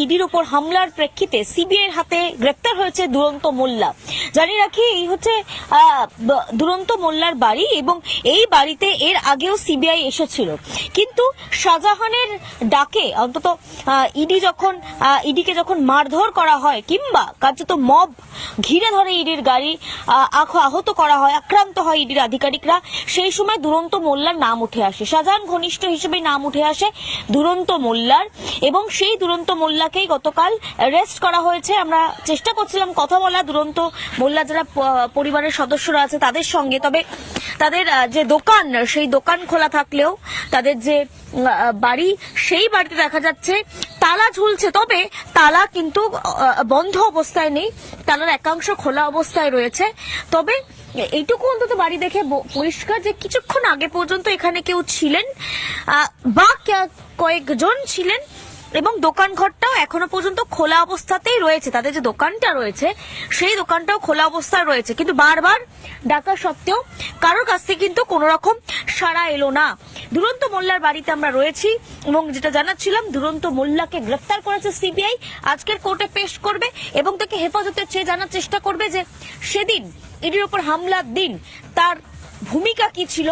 ইডির উপর হামলার প্রেক্ষিতে সিবিআই এর হাতে গ্রেপ্তার হয়েছে দুরন্ত মোল্লা। জানিয়ে রাখি এই হচ্ছে দুরন্ত মোল্লার বাড়ি এবং এই বাড়িতে এর আগেও সিবিআই এসেছিল। কিন্তু শাহজাহানের ডাকে অন্তত ইডি যখন ইডিকে যখন মারধর করা হয় কিংবা কার্যত মব ঘিরে ধরে ইডির গাড়ি আহ, আহত করা হয় আক্রান্ত হয় ইডির আধিকারিকরা সেই সময় দুরন্ত মোল্লার নাম উঠে আসে। শাহজাহান ঘনিষ্ঠ হিসেবে নাম উঠে আসে দুরন্ত মোল্লার এবং সেই দুরন্ত মোল্লাকেই গতকাল অ্যারেস্ট করা হয়েছে। আমরা চেষ্টা করছিলাম কথা বলা দুরন্ত মোল্লা যারা পরিবারের সদস্যরা আছে তাদের সঙ্গে। তবে তাদের যে দোকান, সেই দোকান খোলা থাকলেও তাদের যে বাড়ি, সেই বাড়িতে দেখা যাচ্ছে তালা ঝুলছে। তবে তালা কিন্তু বন্ধ অবস্থায় নেই। তালার একাংশ খোলা অবস্থায় রয়েছে। তবে এইটুকু অন্তত বাড়ি দেখে পরিষ্কার যে কিছুক্ষণ আগে পর্যন্ত এখানে কেউ ছিলেন বা কয়েকজন ছিলেন এবং দোকান ঘরটাও এখনও পর্যন্ত খোলা অবস্থাতেই রয়েছে। তাদের যে দোকানটা রয়েছে, সেই দোকানটাও খোলা অবস্থায় রয়েছে। কিন্তু বারবার ডাকা সত্ত্বেও কারোর কাছ থেকে কিন্তু কোনো রকম সাড়া এলো না। দুরন্ত মোল্লার বাড়িতে আমরা রয়েছি এবং যেটা জানাচ্ছিলাম, দুরন্ত মোল্লাকে গ্রেফতার করেছে সিবিআই। আজকের কোর্টে পেশ করবে এবং তাকে হেফাজতে চেয়ে জানার চেষ্টা করবে যে সেদিন ইডির উপর হামলার দিন তার ভূমিকা কি ছিল।